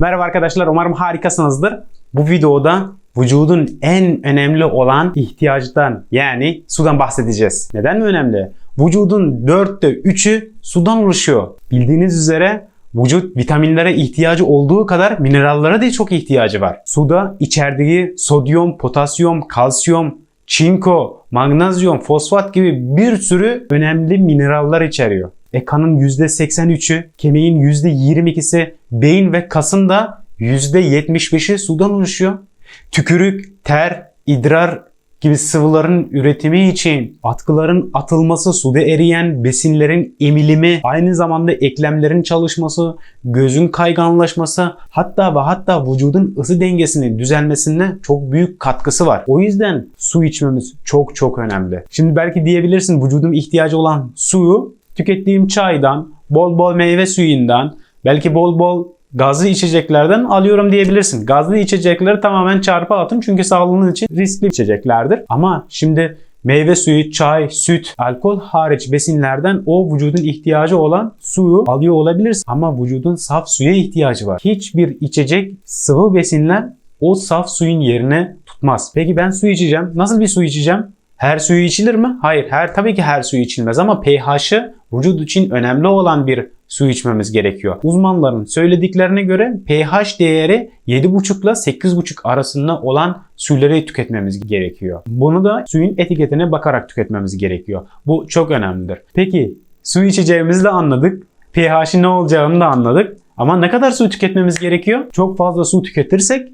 Merhaba arkadaşlar, umarım harikasınızdır. Bu videoda vücudun en önemli olan ihtiyacından yani sudan bahsedeceğiz. Neden mi önemli? Vücudun dörtte üçü sudan oluşuyor. Bildiğiniz üzere vücut vitaminlere ihtiyacı olduğu kadar minerallere de çok ihtiyacı var. Suda içerdiği sodyum, potasyum, kalsiyum, çinko, magnezyum, fosfat gibi bir sürü önemli mineraller içeriyor. E kanın %83'ü, kemiğin %22'si, beyin ve kasın da %75'i sudan oluşuyor. Tükürük, ter, idrar gibi sıvıların üretimi için atkıların atılması, suda eriyen besinlerin emilimi, aynı zamanda eklemlerin çalışması, gözün kayganlaşması, hatta ve hatta vücudun ısı dengesinin düzelmesine çok büyük katkısı var. O yüzden su içmemiz çok çok önemli. Şimdi belki diyebilirsin vücudum ihtiyacı olan suyu tükettiğim çaydan, bol bol meyve suyundan, belki bol bol gazlı içeceklerden alıyorum diyebilirsin. Gazlı içecekleri tamamen çarpı atın çünkü sağlığınız için riskli içeceklerdir. Ama şimdi meyve suyu, çay, süt, alkol hariç besinlerden o vücudun ihtiyacı olan suyu alıyor olabilirsin. Ama vücudun saf suya ihtiyacı var. Hiçbir içecek sıvı besinler o saf suyun yerine tutmaz. Peki ben su içeceğim. Nasıl bir su içeceğim? Her suyu içilir mi? Hayır. Her tabii ki her suyu içilmez ama pH'ı vücut için önemli olan bir su içmemiz gerekiyor. Uzmanların söylediklerine göre pH değeri 7,5 ile 8,5 arasında olan suları tüketmemiz gerekiyor. Bunu da suyun etiketine bakarak tüketmemiz gerekiyor. Bu çok önemlidir. Peki su içeceğimizi de anladık. pH'in ne olacağını da anladık. Ama ne kadar su tüketmemiz gerekiyor? Çok fazla su tüketirsek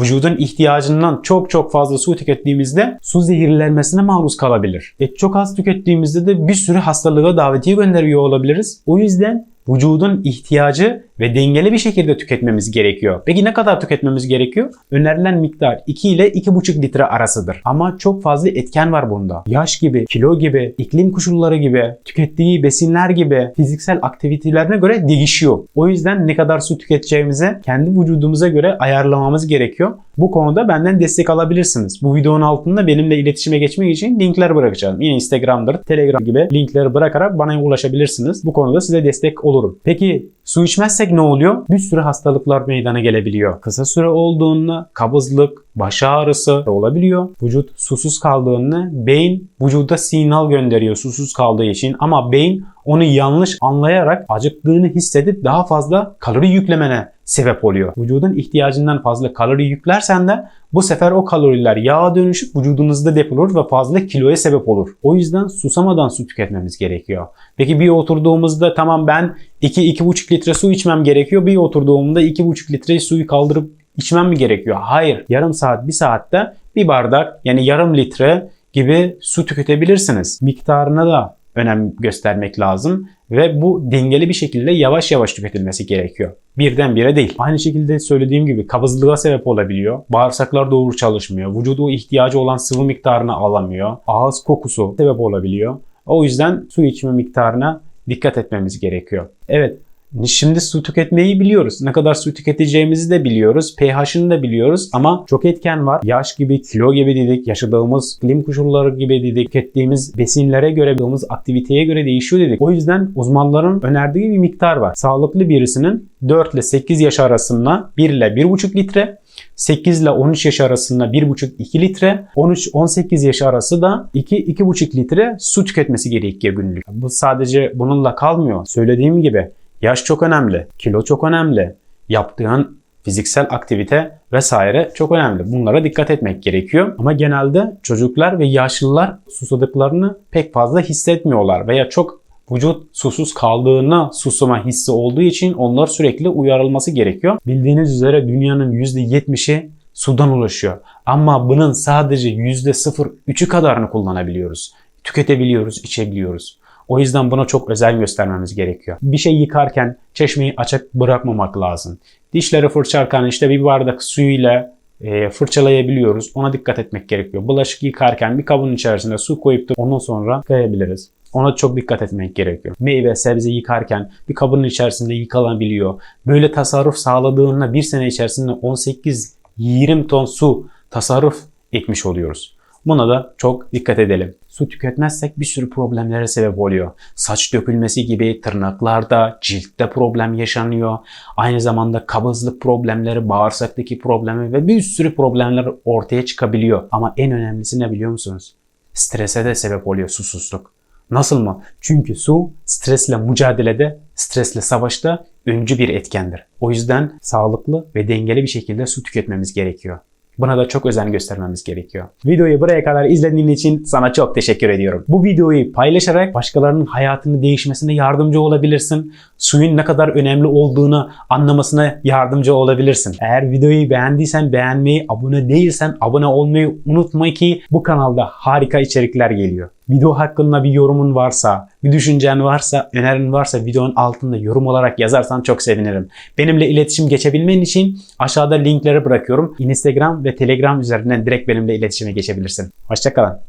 vücudun ihtiyacından çok çok fazla su tükettiğimizde su zehirlenmesine maruz kalabilir. E çok az tükettiğimizde de bir sürü hastalığa davetiye gönderiyor olabiliriz. O yüzden vücudun ihtiyacı ve dengeli bir şekilde tüketmemiz gerekiyor. Peki ne kadar tüketmemiz gerekiyor? Önerilen miktar 2 ile 2,5 litre arasıdır. Ama çok fazla etken var bunda. Yaş gibi, kilo gibi, iklim koşulları gibi, tükettiği besinler gibi, fiziksel aktivitelerine göre değişiyor. O yüzden ne kadar su tüketeceğimize kendi vücudumuza göre ayarlamamız gerekiyor. Bu konuda benden destek alabilirsiniz. Bu videonun altında benimle iletişime geçmek için linkler bırakacağım. Yine Instagram'dır, Telegram gibi linkleri bırakarak bana ulaşabilirsiniz. Bu konuda size destek olurum. Peki su içmezsek ne oluyor? Bir sürü hastalıklar meydana gelebiliyor. Kısa süre olduğunda kabızlık, baş ağrısı olabiliyor. Vücut susuz kaldığında beyin vücuda sinyal gönderiyor susuz kaldığı için ama beyin onu yanlış anlayarak acıktığını hissedip daha fazla kalori yüklemene sebep oluyor. Vücudun ihtiyacından fazla kalori yüklersen de bu sefer o kaloriler yağa dönüşüp vücudunuzda depolanır ve fazla kiloya sebep olur. O yüzden susamadan su tüketmemiz gerekiyor. Peki bir oturduğumuzda tamam ben 2-2,5 litre su içmem gerekiyor. Bir oturduğumda 2,5 litre suyu kaldırıp içmem mi gerekiyor? Hayır. Yarım saat, bir saatte bir bardak yani yarım litre gibi su tüketebilirsiniz. Miktarına da önem göstermek lazım ve bu dengeli bir şekilde yavaş yavaş tüketilmesi gerekiyor. Birdenbire değil. Aynı şekilde söylediğim gibi kabızlığa sebep olabiliyor. Bağırsaklar doğru çalışmıyor. Vücudu ihtiyacı olan sıvı miktarını alamıyor. Ağız kokusu sebep olabiliyor. O yüzden su içme miktarına dikkat etmemiz gerekiyor. Evet, Şimdi su tüketmeyi biliyoruz. Ne kadar su tüketeceğimizi de biliyoruz. pH'ını da biliyoruz ama çok etken var. Yaş gibi, kilo gibi dedik, yaşadığımız iklim koşulları gibi dedik, tükettiğimiz besinlere göre, yaptığımız aktiviteye göre değişiyor dedik. O yüzden uzmanların önerdiği bir miktar var. Sağlıklı birisinin 4 ile 8 yaş arasında 1 ile 1,5 litre, 8 ile 13 yaş arasında 1,5-2 litre, 13-18 yaş arası da 2-2,5 litre su tüketmesi gerekiyor günlük. Bu sadece bununla kalmıyor. Söylediğim gibi Yaş çok önemli, kilo çok önemli, yaptığın fiziksel aktivite vesaire çok önemli. Bunlara dikkat etmek gerekiyor. Ama genelde çocuklar ve yaşlılar susadıklarını pek fazla hissetmiyorlar veya çok vücut susuz kaldığını susama hissi olduğu için onlar sürekli uyarılması gerekiyor. Bildiğiniz üzere dünyanın %70'i sudan oluşuyor. Ama bunun sadece %0,3'ü kadarını kullanabiliyoruz. Tüketebiliyoruz, içebiliyoruz. O yüzden buna çok özel göstermemiz gerekiyor. Bir şey yıkarken çeşmeyi açık bırakmamak lazım. Dişleri fırçarken işte bir bardak suyuyla e, fırçalayabiliyoruz. Ona dikkat etmek gerekiyor. Bulaşık yıkarken bir kabın içerisinde su koyup da ondan sonra yıkayabiliriz. Ona çok dikkat etmek gerekiyor. Meyve, sebze yıkarken bir kabın içerisinde yıkanabiliyor. Böyle tasarruf sağladığında bir sene içerisinde 18-20 ton su tasarruf etmiş oluyoruz. Buna da çok dikkat edelim. Su tüketmezsek bir sürü problemlere sebep oluyor. Saç dökülmesi gibi tırnaklarda, ciltte problem yaşanıyor. Aynı zamanda kabızlık problemleri, bağırsaktaki problemi ve bir sürü problemler ortaya çıkabiliyor. Ama en önemlisi ne biliyor musunuz? Strese de sebep oluyor susuzluk. Nasıl mı? Çünkü su stresle mücadelede, stresle savaşta öncü bir etkendir. O yüzden sağlıklı ve dengeli bir şekilde su tüketmemiz gerekiyor. Buna da çok özen göstermemiz gerekiyor. Videoyu buraya kadar izlediğin için sana çok teşekkür ediyorum. Bu videoyu paylaşarak başkalarının hayatını değişmesine yardımcı olabilirsin. Suyun ne kadar önemli olduğunu anlamasına yardımcı olabilirsin. Eğer videoyu beğendiysen beğenmeyi, abone değilsen abone olmayı unutma ki bu kanalda harika içerikler geliyor. Video hakkında bir yorumun varsa, bir düşüncen varsa, önerin varsa videonun altında yorum olarak yazarsan çok sevinirim. Benimle iletişim geçebilmen için aşağıda linkleri bırakıyorum. Instagram ve Telegram üzerinden direkt benimle iletişime geçebilirsin. Hoşçakalın.